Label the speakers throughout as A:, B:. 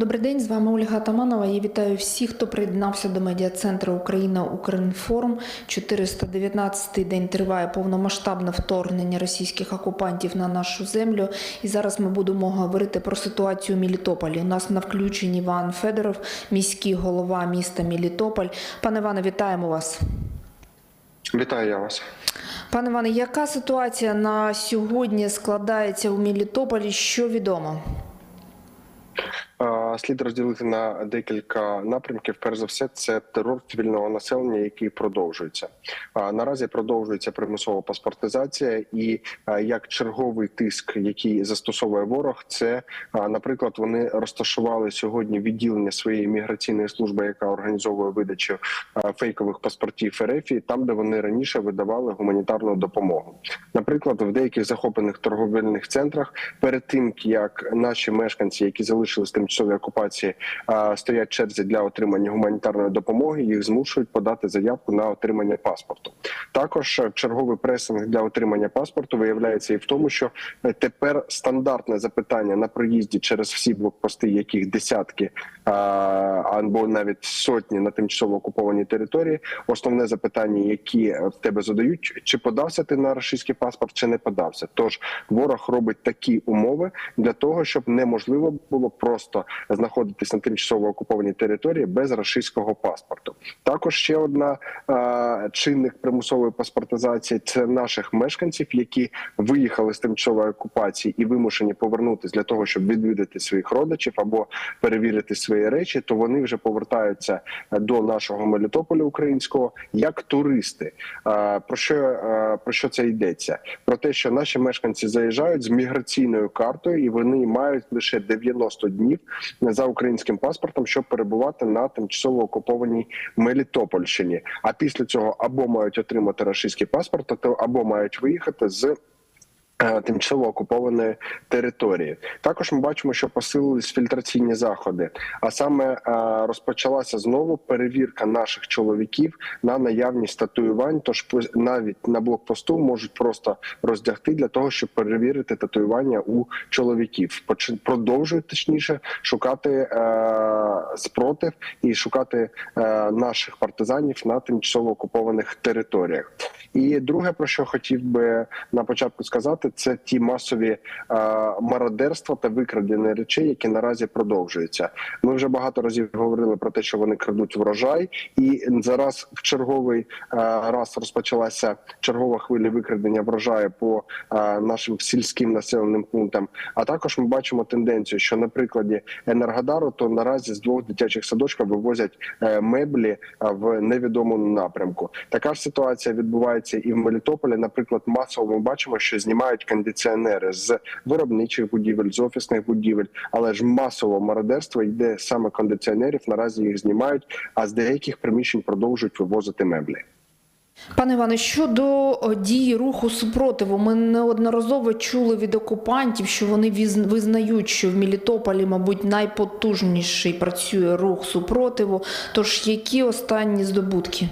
A: Добрий день, з вами Ольга Таманова. Я вітаю всіх, хто приєднався до медіа-центру Україна Укрінформ. 419-й день триває повномасштабне вторгнення російських окупантів на нашу землю. І зараз ми будемо говорити про ситуацію у Мелітополі. У нас на включенні Іван Федоров, міський голова міста Мелітополь. Пане Іване, вітаємо вас.
B: Вітаю я вас.
A: Пане Іване, яка ситуація на сьогодні складається у Мелітополі? Що відомо?
B: Слід розділити на декілька напрямків. Перш за все, це терор цивільного населення, який продовжується. Наразі продовжується примусова паспортизація, і як черговий тиск, який застосовує ворог, це, наприклад, вони розташували сьогодні відділення своєї міграційної служби, яка організовує видачу фейкових паспортів РФ, там, де вони раніше видавали гуманітарну допомогу. Наприклад, в деяких захоплених торговельних центрах перед тим як наші мешканці, які залишились в тимчасовій окупації, стоять черзі для отримання гуманітарної допомоги, їх змушують подати заявку на отримання паспорту. Також черговий пресинг для отримання паспорту виявляється і в тому, що тепер стандартне запитання на проїзді через всі блокпости, яких десятки або навіть сотні на тимчасово окупованій території. Основне запитання, які в тебе задають, чи подався ти на російський паспорт, чи не подався. Тож ворог робить такі умови для того, щоб неможливо було просто знаходитись на тимчасово окупованій території без російського паспорту. Також ще одна е, чинник примусової паспортизації це наших мешканців, які виїхали з тимчасової окупації і вимушені повернутися для того, щоб відвідати своїх родичів або перевірити свої речі, то вони вже повертаються до нашого Мелітополя українського як туристи. Е, Про що е, про що це йдеться? Про те, що наші мешканці заїжджають з міграційною картою, і вони мають лише 90 днів за українським паспортом, щоб перебувати на тимчасово окупованій Мелітопольщині. А після цього або мають отримати російський паспорт, або мають виїхати з. Е, Тимчасово окупованої території також ми бачимо, що посилились фільтраційні заходи. А саме е, розпочалася знову перевірка наших чоловіків на наявність татуювань. Тож навіть на блокпосту можуть просто роздягти для того, щоб перевірити татуювання у чоловіків. Продовжують точніше шукати е, спротив і шукати наших партизанів на тимчасово окупованих територіях. І друге, про що хотів би на початку сказати, це ті масові е, мародерства та викрадення речей, які наразі продовжуються. Ми вже багато разів говорили про те, що вони крадуть врожай, і зараз в черговий е, раз розпочалася чергова хвиля викрадення врожаю по е, нашим сільським населеним пунктам. А також ми бачимо тенденцію, що на прикладі Енергодару то наразі з двох дитячих садочків вивозять меблі в невідомому напрямку. Така ж ситуація відбувається і в Мелітополі. Наприклад, масово ми бачимо, що знімають кондиціонери з виробничих будівель, з офісних будівель, але ж масово мародерство йде саме кондиціонерів. Наразі їх знімають, а з деяких приміщень продовжують вивозити меблі.
A: Пане Іване, щодо дії руху супротиву, ми неодноразово чули від окупантів, що вони визнають, що в Мелітополі, мабуть, найпотужніший працює рух супротиву. Тож які останні здобутки?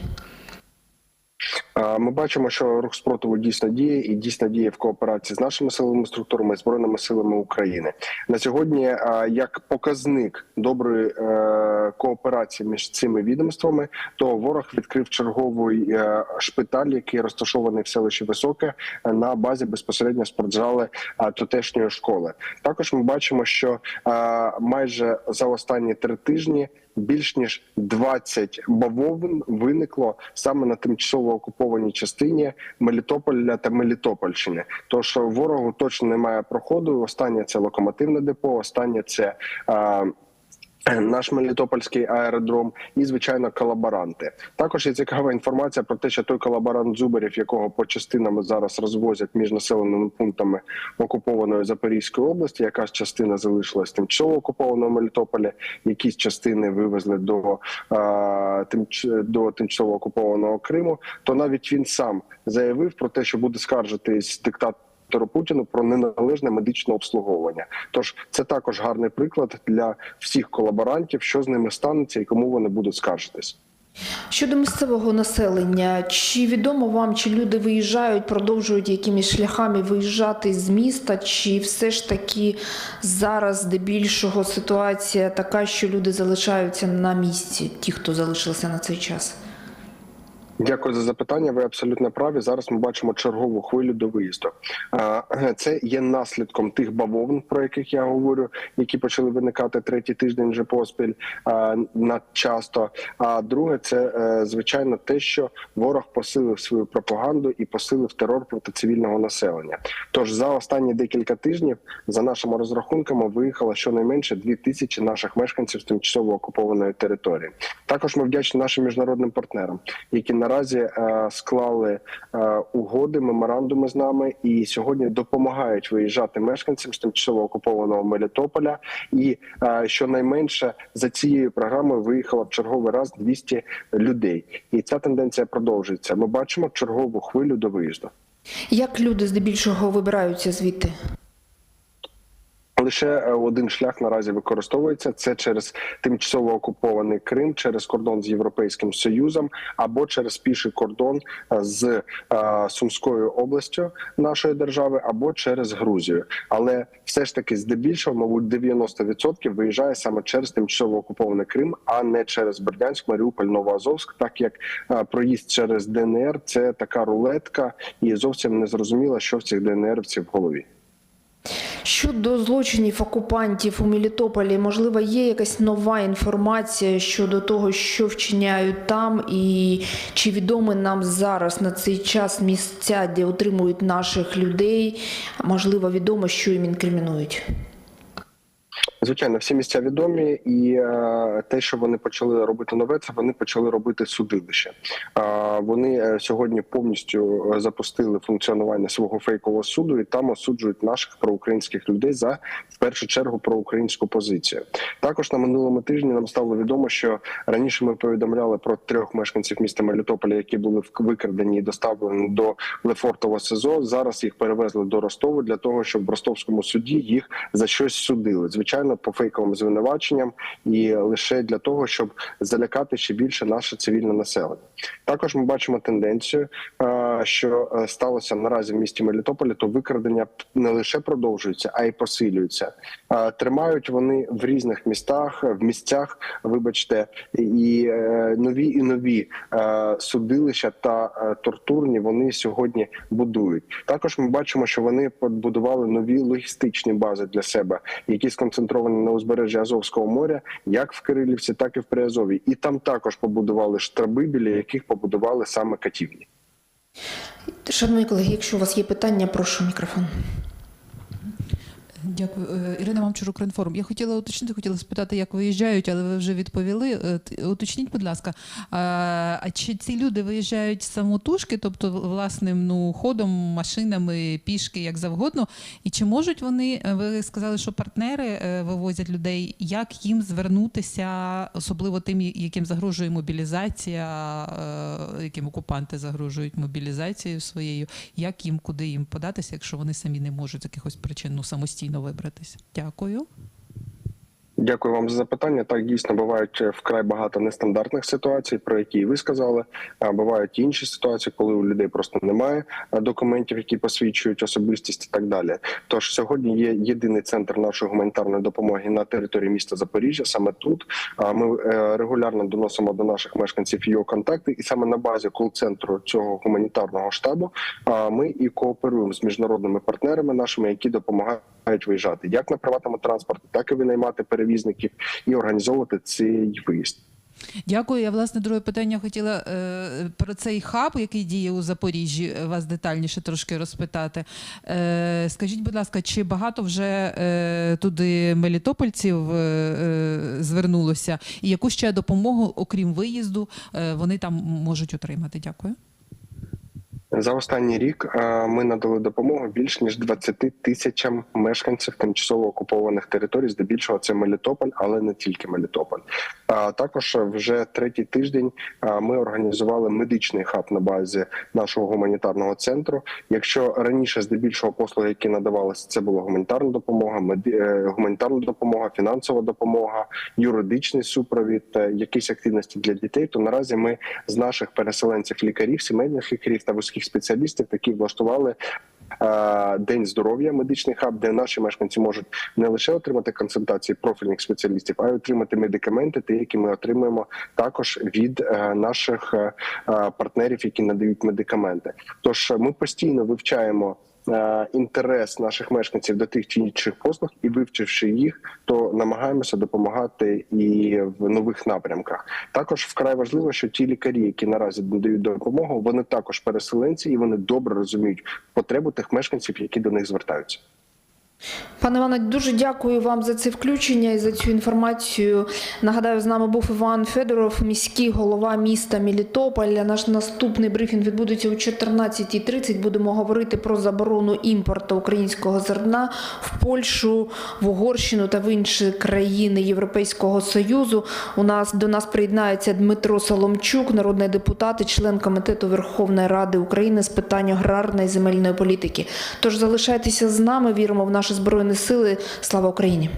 B: Ми бачимо, що рух спротиву дійсно діє і дійсно діє в кооперації з нашими силовими структурами збройними силами України. На сьогодні, як показник доброї е, кооперації між цими відомствами, то ворог відкрив черговий е, шпиталь, який розташований в селищі Високе е, на базі безпосередньо спортзали тутешньої школи. Також ми бачимо, що майже за останні три тижні. Більш ніж 20 бавовин виникло саме на тимчасово окупованій частині Мелітополя та Мелітопольщини. Тож ворогу точно немає проходу. Останнє це локомотивне депо. Останнє це. е, наш Мелітопольський аеродром і звичайно колаборанти. Також є цікава інформація про те, що той колаборант Зубарів, якого по частинам зараз розвозять між населеними пунктами окупованої Запорізької області, якась частина залишилась тимчасово окупованого Мелітополя, якісь частини вивезли до, до тимчасово окупованого Криму. То навіть він сам заявив про те, що буде скаржитись диктат. Віктору Путіну про неналежне медичне обслуговування. Тож це також гарний приклад для всіх колаборантів, що з ними станеться і кому вони будуть скаржитись.
A: Щодо місцевого населення, чи відомо вам, чи люди виїжджають, продовжують якимись шляхами виїжджати з міста, чи все ж таки зараз здебільшого ситуація така, що люди залишаються на місці, ті, хто залишилися на цей час?
B: Дякую за запитання. Ви абсолютно праві. Зараз ми бачимо чергову хвилю до виїзду. Це є наслідком тих бавовн, про яких я говорю, які почали виникати третій тиждень вже поспіль надчасто. А друге, це е, звичайно те, що ворог посилив свою пропаганду і посилив терор проти цивільного населення. Тож за останні декілька тижнів, за нашими розрахунками, виїхало щонайменше дві тисячі наших мешканців з тимчасово окупованої території. Також ми вдячні нашим міжнародним партнерам, які наразі е, склали е, угоди, меморандуми з нами і сьогодні допомагають виїжджати мешканцям з тимчасово окупованого Мелітополя. І е, щонайменше за цією програмою виїхало в черговий раз 200 людей, і ця тенденція продовжується. Ми бачимо чергову хвилю до виїзду.
A: Як люди здебільшого вибираються звідти?
B: Лише е, один шлях наразі використовується це через тимчасово окупований Крим, через кордон з Європейським Союзом або через піший кордон е, з е, Сумською областю нашої держави, або через Грузію. Але все ж таки, здебільшого, мабуть, 90% виїжджає саме через тимчасово окупований Крим, а не через Бердянськ, Маріуполь, Новоазовськ, так як проїзд через ДНР це така рулетка, і зовсім не зрозуміло, що в цих ДНРівців в голові.
A: Щодо злочинів окупантів у Мелітополі, можливо, є якась нова інформація щодо того, що вчиняють там, і чи відомі нам зараз на цей час місця, де утримують наших людей? Можливо, відомо, що їм інкримінують.
B: Звичайно, всі місця відомі, і е, те, що вони почали робити нове, це вони почали робити судилище. Е, вони сьогодні повністю е, запустили функціонування свого фейкового суду, і там осуджують наших проукраїнських людей за в першу чергу проукраїнську позицію. Також на минулому тижні нам стало відомо, що раніше ми повідомляли про трьох мешканців міста Мелітополя, які були викрадені і доставлені до Лефортово СИЗО. Зараз їх перевезли до Ростову для того, щоб в ростовському суді їх за щось судили. Звичайно, по фейковим звинуваченням, і лише для того, щоб залякати ще більше наше цивільне населення. Також ми бачимо тенденцію, е, що е, сталося наразі в місті Мелітополі, то викрадення не лише продовжуються, а й посилюються. Е, Тримають вони в різних містах, в місцях, вибачте, і нові і нові судилища та тортурні вони сьогодні будують. Також ми бачимо, що вони побудували нові логістичні бази для себе, які сконцентровані на узбережжі Азовського моря, як в Кирилівці, так і в Приазові. І там також побудували штраби, біля яких побудували саме катівні.
A: Шановні колеги, якщо у вас є питання, прошу мікрофон.
C: Дякую, Е, Ірина Мамчур, Укрінформ. Я хотіла уточнити, хотіла спитати, як виїжджають, але ви вже відповіли. Е, Уточніть, будь ласка, а, чи ці люди виїжджають самотужки, тобто власним ну ходом, машинами, пішки, як завгодно? І чи можуть вони? е, Ви сказали, що партнери вивозять людей. Як їм звернутися, особливо тим, яким загрожує мобілізація, яким окупанти загрожують мобілізацією своєю? Як їм куди їм податися, якщо вони самі не можуть з якихось причин ну, самостійно вибратися? Дякую.
B: Дякую вам за запитання. Так дійсно бувають е, вкрай багато нестандартних ситуацій, про які ви сказали. А бувають інші ситуації, коли у людей просто немає е, документів, які посвідчують особистість і так далі. Тож сьогодні є єдиний центр нашої гуманітарної допомоги на території міста Запоріжжя. Саме тут ми е, регулярно доносимо до наших мешканців його контакти, і саме на базі кол-центру цього гуманітарного штабу ми і кооперуємо з міжнародними партнерами нашими, які допомагають виїжджати як на приватному транспорті, так і винаймати перевізників і організовувати цей виїзд.
C: Дякую. Я власне друге питання хотіла е, про цей хаб, який діє у Запоріжжі, е, вас детальніше трошки розпитати. Е, скажіть, будь ласка, чи багато вже е, туди мелітопольців е, е, звернулося, і яку ще допомогу, окрім виїзду, е, вони там можуть отримати? Дякую.
B: За останній рік е, ми надали допомогу більш ніж 20 тисячам мешканців тимчасово окупованих територій. Здебільшого це Мелітополь, але не тільки Мелітополь. А також вже третій тиждень е, ми організували медичний хаб на базі нашого гуманітарного центру. Якщо раніше здебільшого послуги, які надавалися, це була гуманітарна допомога, меди... е, гуманітарна допомога, фінансова допомога, юридичний супровід, якісь активності для дітей, то наразі ми з наших переселенців, лікарів, сімейних лікарів та вузьких спеціалістів які влаштували. е, День здоров'я, медичний хаб, де наші мешканці можуть не лише отримати консультації профільних спеціалістів, а й отримати медикаменти, ті, які ми отримуємо також від е, наших е, партнерів, які надають медикаменти. Тож ми постійно вивчаємо. Е, Інтерес наших мешканців до тих чи інших послуг, і вивчивши їх, то намагаємося допомагати і в нових напрямках. Також вкрай важливо, що ті лікарі, які наразі надають допомогу, вони також переселенці і вони добре розуміють потребу тих мешканців, які до них звертаються.
A: Пане Іване, дуже дякую вам за це включення і за цю інформацію. Нагадаю, з нами був Іван Федоров, міський голова міста Мелітополя. Наш наступний брифінг відбудеться о 14.30. Будемо говорити про заборону імпорту українського зерна в Польщу, в Угорщину та в інші країни Європейського союзу. У нас до нас приєднається Дмитро Соломчук, народний депутат і член комітету Верховної Ради України з питань аграрної земельної політики. Тож залишайтеся з нами. Віримо в наші збройні сили. Слава Україні!